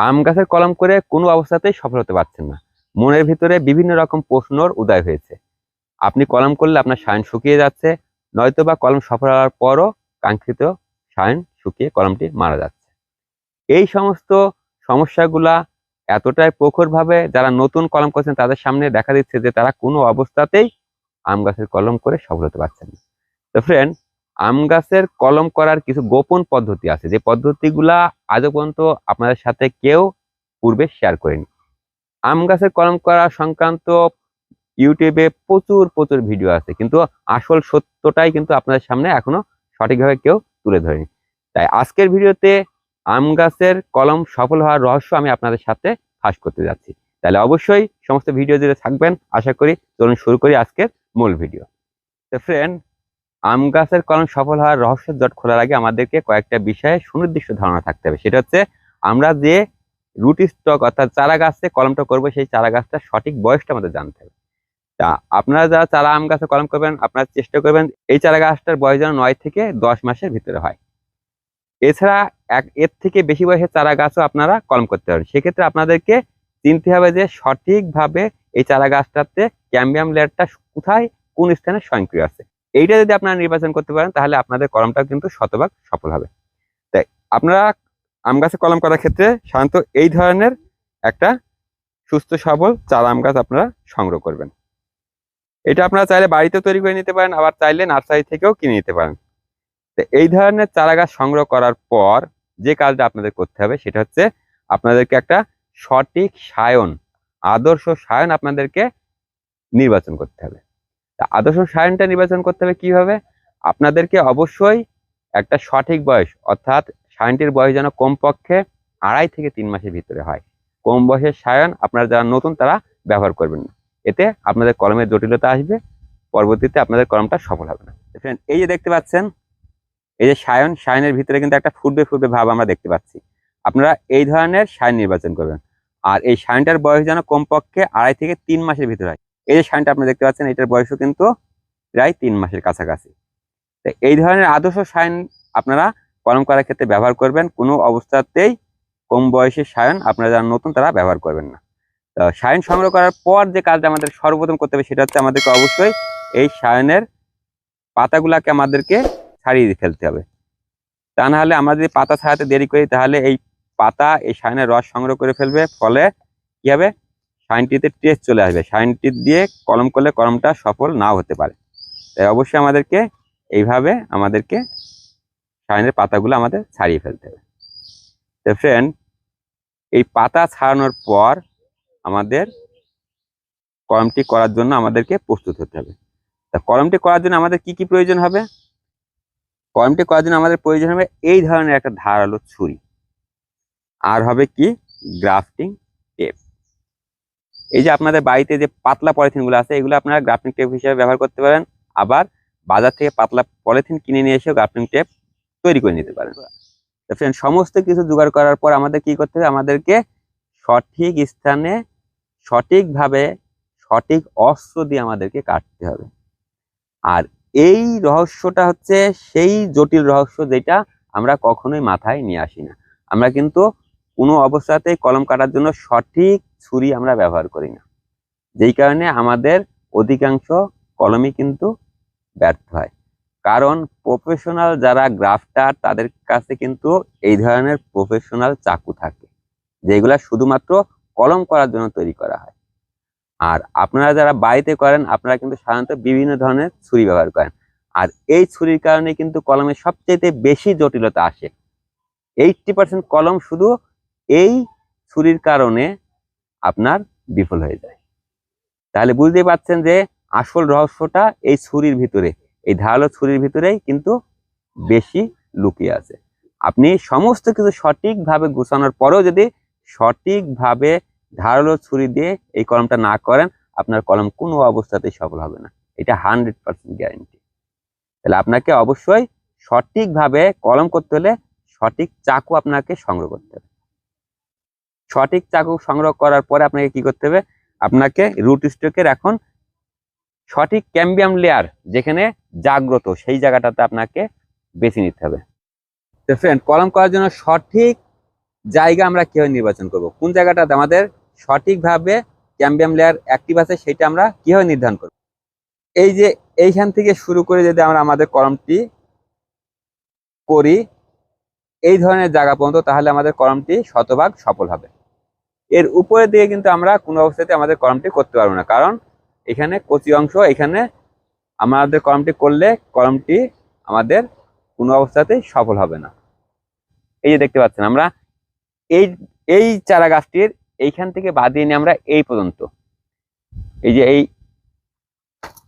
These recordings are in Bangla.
আম গাছের কলম করে কোনো অবস্থাতেই সফল হতে পারছেন না। মনের ভিতরে বিভিন্ন রকম প্রশ্নর উদয় হয়েছে। আপনি কলম করলে আপনার সায়ন শুকিয়ে যাচ্ছে নয়তো বা কলম সফল হওয়ার পরও কাঙ্ক্ষিত সায়ন শুকিয়ে কলমটি মারা যাচ্ছে। এই সমস্ত সমস্যাগুলা এতটাই প্রখরভাবে যারা নতুন কলম করছেন তাদের সামনে দেখা দিচ্ছে যে তারা কোনো অবস্থাতেই আম গাছের কলম করে সফল হতে পারছেন না। তো ফ্রেন্ড আম গাছের কলম করার কিছু গোপন পদ্ধতি আছে। যে পদ্ধতিগুলা আজও পর্যন্ত আপনাদের সাথে কেউ পূর্বে শেয়ার করেনি। আম গাছের কলম করা সংক্রান্ত ইউটিউবে প্রচুর প্রচুর ভিডিও আছে, কিন্তু আসল সত্যটাই কিন্তু আপনাদের সামনে এখনও সঠিকভাবে কেউ তুলে ধরেনি। তাই আজকের ভিডিওতে আম গাছের কলম সফল হওয়ার রহস্য আমি আপনাদের সাথে ফাঁস করতে যাচ্ছি। তাহলে অবশ্যই সমস্ত ভিডিও জুড়ে থাকবেন। আশা করি চলুন শুরু করি আজকের মূল ভিডিও তো ফ্রেন্ড আম গাছের কলম সফল হওয়ার রহস্য জট খোলার আগে আমাদেরকে কয়েকটা বিষয়ে সুনির্দিষ্ট ধারণা থাকতে হবে। সেটা হচ্ছে, আমরা যে রুট স্টক অর্থাৎ চারা গাছে কলমটা করব, সেই চারা গাছটা সঠিক বয়সটা আমাদের জানতে হবে। তা আপনারা যারা চারা আম গাছে কলম করবেন, আপনারা চেষ্টা করবেন এই চারা গাছটার বয়স যেন নয় থেকে দশ মাসের ভিতরে হয়। এছাড়া এক, এর থেকে বেশি বয়সের চারা গাছও আপনারা কলম করতে পারেন। সেক্ষেত্রে আপনাদেরকে চিনতে হবে যে সঠিকভাবে এই চারা গাছটাতে ক্যাম্বিয়াম লেয়ারটা কোথায়, কোন স্থানে স্বয়ংক্রিয় আছে। এইটা যদি আপনারা নির্বাচন করতে পারেন, তাহলে আপনাদের কলমটা কিন্তু শতভাগ সফল হবে। তাই আপনারা আম গাছে কলম করার ক্ষেত্রে সাধারণত এই ধরনের একটা সুস্থ, সবল চারা আম গাছ আপনারা সংগ্রহ করবেন। এটা আপনারা চাইলে বাড়িতে তৈরি করে নিতে পারেন, আবার চাইলে নার্সারি থেকেও কিনে নিতে পারেন। তো এই ধরনের চারা গাছ সংগ্রহ করার পর যে কাজটা আপনাদের করতে হবে, সেটা হচ্ছে আপনাদেরকে একটা সঠিক সায়ন, আদর্শ সায়ন আপনাদেরকে নির্বাচন করতে হবে। তা আদর্শ সায়নটা নির্বাচন করতে হবে কীভাবে? আপনাদেরকে অবশ্যই একটা সঠিক বয়স, অর্থাৎ সায়নটির বয়স যেন কমপক্ষে আড়াই থেকে তিন মাসের ভিতরে হয়। কম বয়সের সায়ন আপনারা যারা নতুন তারা ব্যবহার করবেন না। এতে আপনাদের কলমের জটিলতা আসবে, পরবর্তীতে আপনাদের কলমটা সফল হবে না। ফ্রেন্ড এই যে দেখতে পাচ্ছেন, এই যে সায়ন, সায়নের ভিতরে কিন্তু একটা ফুটবে ফুটবে ভাব আমরা দেখতে পাচ্ছি। আপনারা এই ধরনের সায়ন নির্বাচন করবেন। আর এই সায়নটার বয়স যেন কমপক্ষে আড়াই থেকে তিন মাসের ভিতরে হয়। এই যে সায়নটা আপনি দেখতে পাচ্ছেন, এটার বয়সও কিন্তু প্রায় তিন মাসের কাছাকাছি। তো এই ধরনের আদর্শ সায়ন আপনারা কলম করার ক্ষেত্রে ব্যবহার করবেন। কোনো অবস্থাতেই কম বয়সের সায়ন আপনারা যারা নতুন, তারা ব্যবহার করবেন না। তো সায়ন সংগ্রহ করার পর যে কাজটা আমাদের সর্বপ্রথম করতে হবে, সেটা হচ্ছে আমাদেরকে অবশ্যই এই সায়নের পাতাগুলাকে আমাদেরকে ছাড়িয়ে ফেলতে হবে। তা না হলে আমরা যদি পাতা ছাড়াতে দেরি করি, তাহলে এই পাতা, এই সায়নের রস সংগ্রহ করে ফেলবে। ফলে কি হবে? সাইনটিতে টেস্ট চলে আসবে। সাইনটি দিয়ে কলম করলে কলমটা সফল নাও হতে পারে। তাই অবশ্যই আমাদেরকে এইভাবে আমাদেরকে সাইনের পাতাগুলো আমাদের ছাড়িয়ে ফেলতে হবে। তো ফ্রেন্ড এই পাতা ছাড়ানোর পর আমাদের কলমটি করার জন্য আমাদেরকে প্রস্তুত হতে হবে। তা কলমটি করার জন্য আমাদের কি কি প্রয়োজন হবে? কলমটি করার জন্য আমাদের প্রয়োজন হবে এই ধরনের একটা ধারালো ছুরি। আর হবে কি? গ্রাফটিং টেপ এই যে আপনাদের বাড়িতে যে পাতলা পলিথিনগুলো আছে, এগুলো আপনারা গ্রাফটিং টেপ হিসেবে ব্যবহার করতে পারেন। আবার বাজার থেকে পাতলা পলিথিন কিনে নিয়ে এসেও গ্রাফটিং টেপ তৈরি করে নিতে পারেন। ফ্রেন্ড সমস্ত কিছু জোগাড় করার পর আমাদের কি করতে হবে? আমাদেরকে সঠিক স্থানে সঠিকভাবে সঠিক অস্ত্র দিয়ে আমাদেরকে কাটতে হবে। আর এই রহস্যটা হচ্ছে সেই জটিল রহস্য যেটা আমরা কখনোই মাথায় নিয়ে আসি না। আমরা কিন্তু কোনো অবস্থাতেই কলম কাটার জন্য সঠিক ছুরি আমরা ব্যবহার করি না। যেই কারণে আমাদের অধিকাংশ কলমই কিন্তু ব্যর্থ হয়। কারণ প্রফেশনাল যারা গ্রাফটার তাদের কাছে কিন্তু এই ধরনের প্রফেশনাল চাকু থাকে যেগুলা শুধুমাত্র কলম করার জন্য তৈরি করা হয়। আর আপনারা যারা বাড়িতে করেন, আপনারা কিন্তু সাধারণত বিভিন্ন ধরনের ছুরি ব্যবহার করেন। আর এই ছুরির কারণে কিন্তু কলমের সবচেয়ে বেশি জটিলতা আসে। এইটটি পার্সেন্ট কলম শুধু এই ছুরির কারণে আপনার বিফল হয়ে যায়। তাহলে বুঝতেই পারছেন যে আসল রহস্যটা এই ছুরির ভিতরে, এই ধারালো ছুরির ভিতরেই কিন্তু বেশি লুকিয়ে আছে। আপনি সমস্ত কিছু সঠিকভাবে গোছানোর পরেও যদি সঠিকভাবে ধারালো ছুরি দিয়ে এই কলমটা না করেন, আপনার কলম কোনো অবস্থাতেই সফল হবে না। এটা হান্ড্রেড পার্সেন্ট গ্যারেন্টি। তাহলে আপনাকে অবশ্যই সঠিকভাবে কলম করতে হলে সঠিক চাকু আপনাকে সংগ্রহ করতে হবে। সঠিক চাকু সংগ্রহ করার পরে আপনাকে কি করতে হবে? আপনাকে রুট স্টকের এখন সঠিক ক্যাম্বিয়াম লেয়ার যেখানে জাগ্রত, সেই জায়গাটাতে আপনাকে বেছে নিতে হবে। তো ফ্রেন্ড কলম করার জন্য সঠিক জায়গা আমরা কীভাবে নির্বাচন করব? কোন জায়গাটাতে আমাদের সঠিকভাবে ক্যাম্বিয়াম লেয়ার অ্যাক্টিভ আছে সেটা আমরা কীভাবে নির্ধারণ করব? এই যে এইখান থেকে শুরু করে যদি আমরা আমাদের কলমটি করি, এই ধরনের জায়গা পর্যন্ত তাহলে আমাদের কলমটি শতভাগ সফল হবে। এর উপরে দিয়ে কিন্তু আমরা কোনো অবস্থাতে আমাদের কলমটি করতে পারব না। কারণ এখানে কচি অংশ, এখানে আমাদের কলমটি করলে কলমটি আমাদের কোনো অবস্থাতেই সফল হবে না। এই যে দেখতে পাচ্ছেন আমরা, এই এই চারা গাছটির এইখান থেকে বাদিয়ে নিয়ে আমরা এই পর্যন্ত। এই যে এই,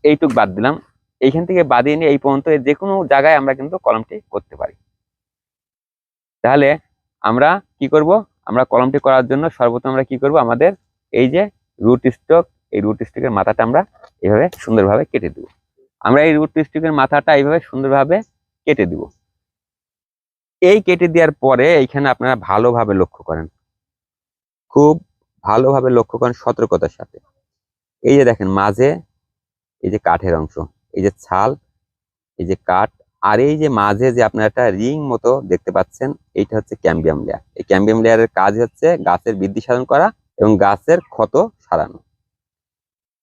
এইটুক বাদ দিলাম। এইখান থেকে বাদিয়ে নিয়ে এই পর্যন্ত যে কোনো জায়গায় আমরা কিন্তু কলমটি করতে পারি। তাহলে আমরা কি করব? আমরা কলমটি করার জন্য সর্বপ্রথম আমরা কি করব? আমাদের এই যে রুট স্টক এই রুট স্টকের মাথাটা আমরা এইভাবে সুন্দরভাবে কেটে দেব। আমরা এই রুট স্টকের মাথাটা এইভাবে সুন্দরভাবে কেটে দিব। এই কেটে দেওয়ার পরে এইখানে আপনারা ভালোভাবে লক্ষ্য করেন। খুব ভালোভাবে লক্ষ্য করেন সতর্কতার সাথে। এই যে দেখেন, মাঝে এই যে কাঠের অংশ, এই যে ছাল, এই যে কাঠ আর এই যে মাঝে যে আপনার একটা রিং মতো দেখতে পাচ্ছেন, এইটা হচ্ছে ক্যাম্বিয়াম লেয়ার। এই ক্যাম্বিয়াম লেয়ারের কাজ হচ্ছে গাছের বৃদ্ধি সাধন করা এবং গাছের ক্ষত সারানো।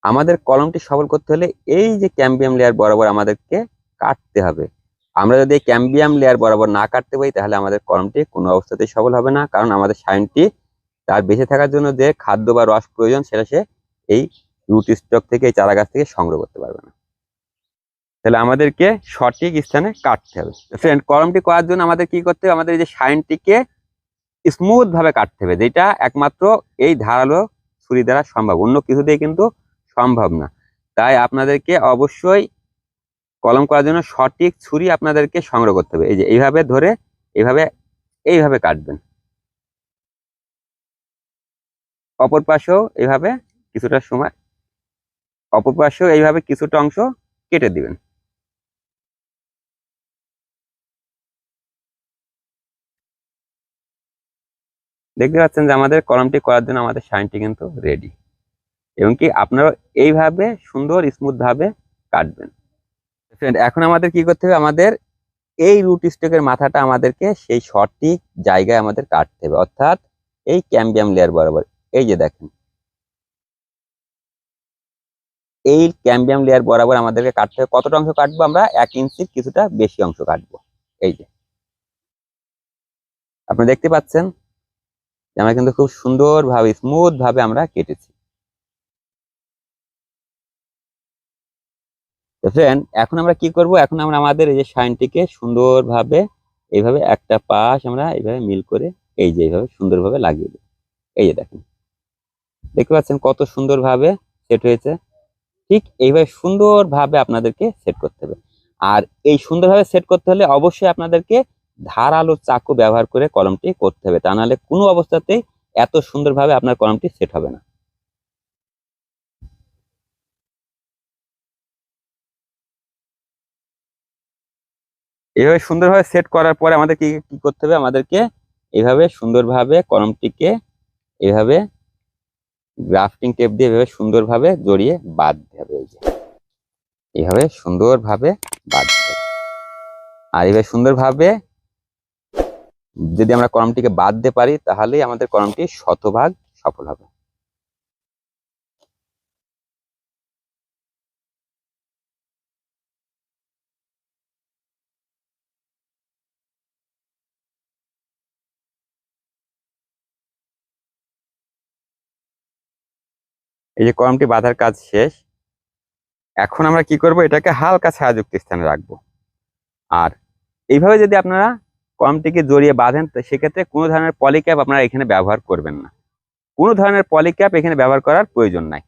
আমাদের কলমটি সফল করতে হলে এই যে ক্যাম্বিয়াম লেয়ার বরাবর আমাদেরকে কাটতে হবে। আমরা যদি ক্যাম্বিয়াম লেয়ার বরাবর না কাটতে পারি, তাহলে আমাদের কলমটি কোনো অবস্থাতেই সফল হবে না, কারণ আমাদের সাইনটি তার বেঁচে থাকার জন্য যে খাদ্য বা রস প্রয়োজন, সেটা সে এই রুট স্টক থেকে এই চারা গাছ থেকে সংগ্রহ করতে পারবে না। তাহলে আমাদেরকে সঠিক স্থানে কাটতে হবে। ফ্রেন্ড কলমটি করার জন্য আমাদের কি করতে হবে? আমাদের এই যে সাইনটিকে স্মুথ ভাবে কাটতে হবে, যেটা একমাত্র এই ধারালো ছুরি দ্বারা সম্ভব। অন্য কিছু দিয়ে কিন্তু সম্ভব না। তাই আপনাদেরকে অবশ্যই কলম করার জন্য সঠিক ছুরি আপনাদেরকে সংগ্রহ করতে হবে। এই যে এইভাবে ধরে এইভাবে এইভাবে কাটবেন। অপর পাশেও এইভাবে কিছুটা সময়, অপর পাশেও এইভাবে কিছুটা অংশ কেটে দিবেন। দেখতে পাচ্ছেন যে আমাদের কলমটি করার জন্য আমাদের শাইনটি কিন্তু রেডি এবং কি আপনারা এইভাবে সুন্দর স্মুথ ভাবে কাটবেন। ফ্রেন্ড এখন আমাদের কি করতে হবে? আমাদের এই রুট স্টকের মাথাটা আমাদেরকে সেই সঠিক জায়গায় আমাদের কাটতে হবে। অর্থাৎ এই ক্যাম্বিয়াম লেয়ার বরাবর। এই যে দেখেন। এই ক্যাম্বিয়াম লেয়ার বরাবর আমাদেরকে কাটতে হবে। কতটা অংশ কাটবো আমরা? এক ইঞ্চির কিছুটা বেশি অংশ কাটবো। এই যে। আপনি দেখতে পাচ্ছেন? আমরা কিন্তু খুব সুন্দর ভাবে স্মুথ ভাবে আমরা কেটেছি। ফ্রেন্ড এখন আমরা কি করব? এখন আমরা আমাদের এই যে শাইনটিকে সুন্দরভাবে, এইভাবে একটা পাশ আমরা এইভাবে মিল করে এই যে এইভাবে সুন্দরভাবে লাগিয়ে দেব। এই যে দেখেন। দেখতে পাচ্ছেন কত সুন্দরভাবে সেট হয়েছে। ঠিক এইভাবে সুন্দরভাবে আপনাদেরকে সেট করতে হবে। আর এই সুন্দরভাবে সেট করতে হলে অবশ্যই আপনাদেরকে ধারালো চাকু ব্যবহার করে কলমটি করতে হবে। তা নাহলে কোনো অবস্থাতেই এত সুন্দরভাবে আপনার কলমটি সেট হবে না। এইভাবে সুন্দরভাবে সেট করার পরে আমাদের কি কি করতে হবে? আমাদেরকে এইভাবে সুন্দরভাবে কলমটিকে এইভাবে গ্রাফটিং টেপ দিয়ে এভাবে সুন্দরভাবে জড়িয়ে বাঁধতে হবে এই যে। এইভাবে সুন্দরভাবে বাঁধতে হবে। আর এইভাবে সুন্দরভাবে যদি আমরা কলমটিকে বাঁধতে পারি, তাহলেই আমাদের কলমটি শতভাগ সফল হবে। এই যে কলমটি বাঁধার কাজ শেষ, এখন আমরা কি করব? এটাকে হালকা ছায়াযুক্ত স্থানে রাখব। আর এইভাবে যদি আপনারা কলমটিকে জড়িয়ে বাঁধেন, তো সেক্ষেত্রে কোনো ধরনের পলিক্যাপ আপনারা এখানে ব্যবহার করবেন না। কোনো ধরনের পলিক্যাপ এখানে ব্যবহার করার প্রয়োজন নাই।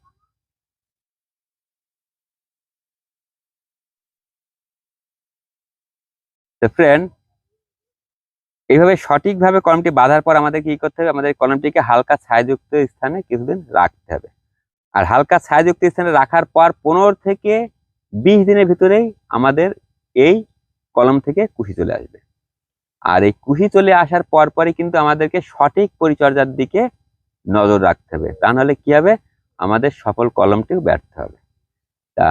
ফ্রেন্ড এইভাবে সঠিকভাবে কলমটি বাঁধার পর আমাদের কি করতে হবে? আমাদের কলমটিকে হালকা ছায়াযুক্ত স্থানে কিছুদিন রাখতে হবে। আর হালকা ছায়াযুক্ত স্থানে রাখার পর পনেরো থেকে বিশ দিনের ভিতরেই আমাদের এই কলম থেকে কুশি চলে আসবে। আর এই কুশি চলে আসার পর পরই কিন্তু আমাদেরকে সঠিক পরিচর্যার দিকে নজর রাখতে হবে। তা নাহলে কি হবে? আমাদের সফল কলমটিও ব্যর্থ হবে। তা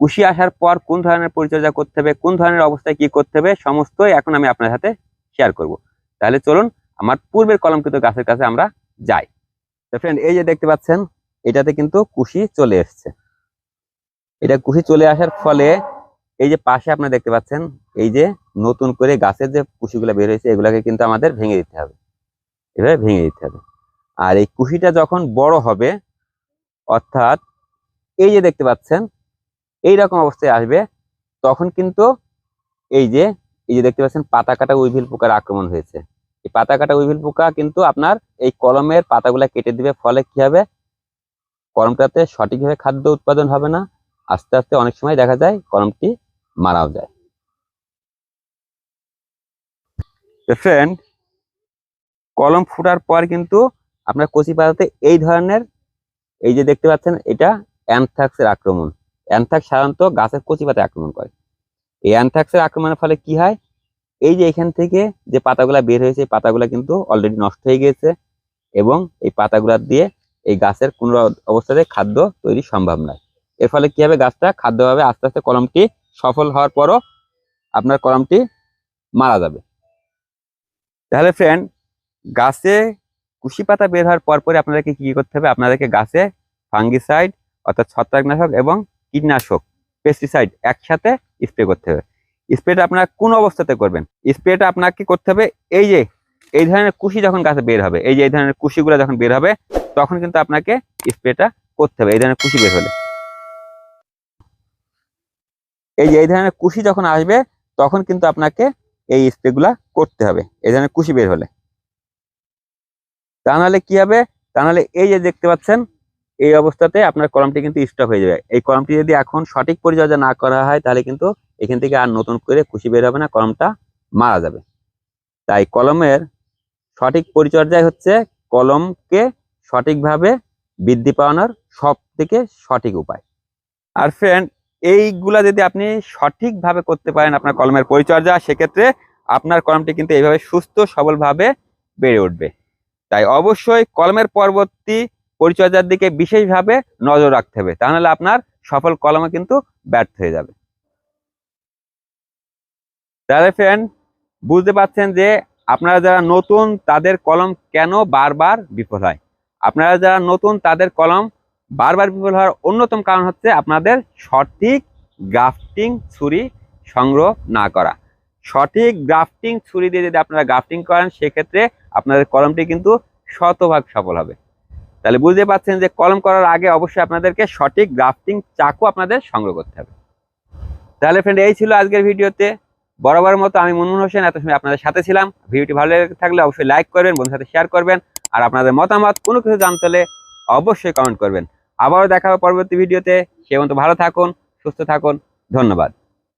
কুশি আসার পর কোন ধরনের পরিচর্যা করতে হবে? কোন ধরনের অবস্থায় কি করতে হবে? সমস্তই এখন আমি আপনার সাথে শেয়ার করব। তাহলে চলুন আমার পূর্বের কলমকৃত গাছের কাছে আমরা যাই। তো ফ্রেন্ড এই যে দেখতে পাচ্ছেন, এটাতে কিন্তু কুশি চলে এসছে। এটা কুশি চলে আসার ফলে এই যে পাশে আপনারা দেখতে পাচ্ছেন, এই যে নতুন করে গাছের যে কুশিগুলো বের হয়েছে, এগুলাকে কিন্তু আমাদের ভেঙে দিতে হবে। এভাবে ভেঙে দিতে হবে। আর এই কুশিটা যখন বড় হবে, অর্থাৎ এই যে দেখতে পাচ্ছেন এই রকম অবস্থায় আসবে, তখন কিন্তু এই যে এই যে দেখতে পাচ্ছেন, পাতা কাটা উইভিল পোকার আক্রমণ হয়েছে। এই পাতা কাটা উইভিল পোকা কিন্তু আপনার এই কলমের পাতাগুলা কেটে দিবে, ফলে কি হবে? কলমটাতে সঠিকভাবে খাদ্য উৎপাদন হবে না। আস্তে আস্তে অনেক সময় দেখা যায় কলমটি মারাও যায়। ফ্রেন্ড কলম ফুটার পর কিন্তু আপনার কচি পাতাতে এই ধরনের, এই যে দেখতে পাচ্ছেন, এটা অ্যানথ্রাক্সের আক্রমণ। অ্যানথ্রাক্স সাধারণত গাছের কচি পাতায় আক্রমণ করে। এই অ্যানথ্রাক্সের আক্রমণের ফলে কি হয়? এই যে এখান থেকে যে পাতাগুলা বের হয়েছে, পাতাগুলা কিন্তু অলরেডি নষ্ট হয়ে গিয়েছে এবং এই পাতাগুলা দিয়ে এই গাছের কোনো অবস্থাতে খাদ্য তৈরি সম্ভব নয়। এর ফলে কি হবে? গাছটা খাদ্যভাবে আস্তে আস্তে কলমটি সফল হওয়ার পরও আপনার কলমটি মারা যাবে। তাহলে ফ্রেন্ড গাছে কুশি পাতা বের হওয়ার পরপরই আপনাদেরকে কী করতে হবে? আপনাদেরকে গাছে ফাঙ্গিসাইড অর্থাৎ ছত্রাকনাশক এবং কীটনাশক পেস্টিসাইড একসাথে স্প্রে করতে হবে। স্প্রেটা আপনারা কোন অবস্থাতে করবেন? স্প্রেটা আপনাকে করতে হবে? এই যে, এই ধরনের কুশি যখন গাছে বের হবে, এই যে, এই ধরনের কুশিগুলো যখন বের হবে, তখন কিন্তু আপনাকে স্প্রেটা করতে হবে, এই ধরনের কুশি বের হলে। এই যে এই ধরনের কুশি যখন আসবে, তখন কিন্তু আপনাকে এই স্প্রেগুলা করতে হবে। এই ধরনের কুশি বের হলে। তা নাহলে কি হবে? তা নাহলে এই যে দেখতে পাচ্ছেন, এই অবস্থাতে আপনার কলমটি কিন্তু স্টপ হয়ে যাবে। এই কলমটি যদি এখন সঠিক পরিচর্যা না করা হয়, তাহলে কিন্তু এখান থেকে আর নতুন করে কুশি বের হবে না, কলমটা মারা যাবে। তাই কলমের সঠিক পরিচর্যায় হচ্ছে কলমকে সঠিকভাবে বৃদ্ধি পাওয়ানোর সব থেকে সঠিক উপায়। আর ফ্রেন্ড এইগুলা যদি আপনি সঠিকভাবে করতে পারেন আপনার কলমের পরিচর্যা, সেক্ষেত্রে আপনার কলমটি কিন্তু এইভাবে সুস্থ, সবলভাবে বেড়ে উঠবে। তাই অবশ্যই কলমের পরবর্তী পরিচর্যার দিকে বিশেষভাবে নজর রাখতে হবে। তা নাহলে আপনার সফল কলমে কিন্তু ব্যর্থ হয়ে যাবে। তাহলে ফ্রেন্ড বুঝতে পারছেন যে আপনারা যারা নতুন, তাদের কলম কেন বারবার বিফল হয়? আপনারা যারা নতুন, তাদের কলম বারবার বিফল হওয়ার অন্যতম কারণ হচ্ছে আপনাদের সঠিক গ্রাফটিং ছুরি সংগ্রহ না করা। সঠিক গ্রাফটিং ছুরি দিয়ে যদি আপনারা গ্রাফটিং করেন, সেক্ষেত্রে আপনাদের কলমটি কিন্তু শতভাগ সফল হবে। তাহলে বুঝতে পারছেন যে কলম করার আগে অবশ্যই আপনাদেরকে সঠিক গ্রাফটিং চাকু আপনাদের সংগ্রহ করতে হবে। তাহলে ফ্রেন্ড এই ছিল আজকের ভিডিওতে। বরাবর মতো আমি মনমোহন হোসেন, এত সময় আপনাদের সাথে ছিলাম। ভিডিওটি ভালো লেগে থাকলে অবশ্যই লাইক করবেন বন্ধুর সাথে শেয়ার করবেন। আর আপনাদের মতামত, কোনো কিছু জানতে হলে অবশ্যই কমেন্ট করবেন। আবারও দেখা হবে পরবর্তী ভিডিওতে। সে মতো ভালো থাকুন সুস্থ থাকুন। ধন্যবাদ।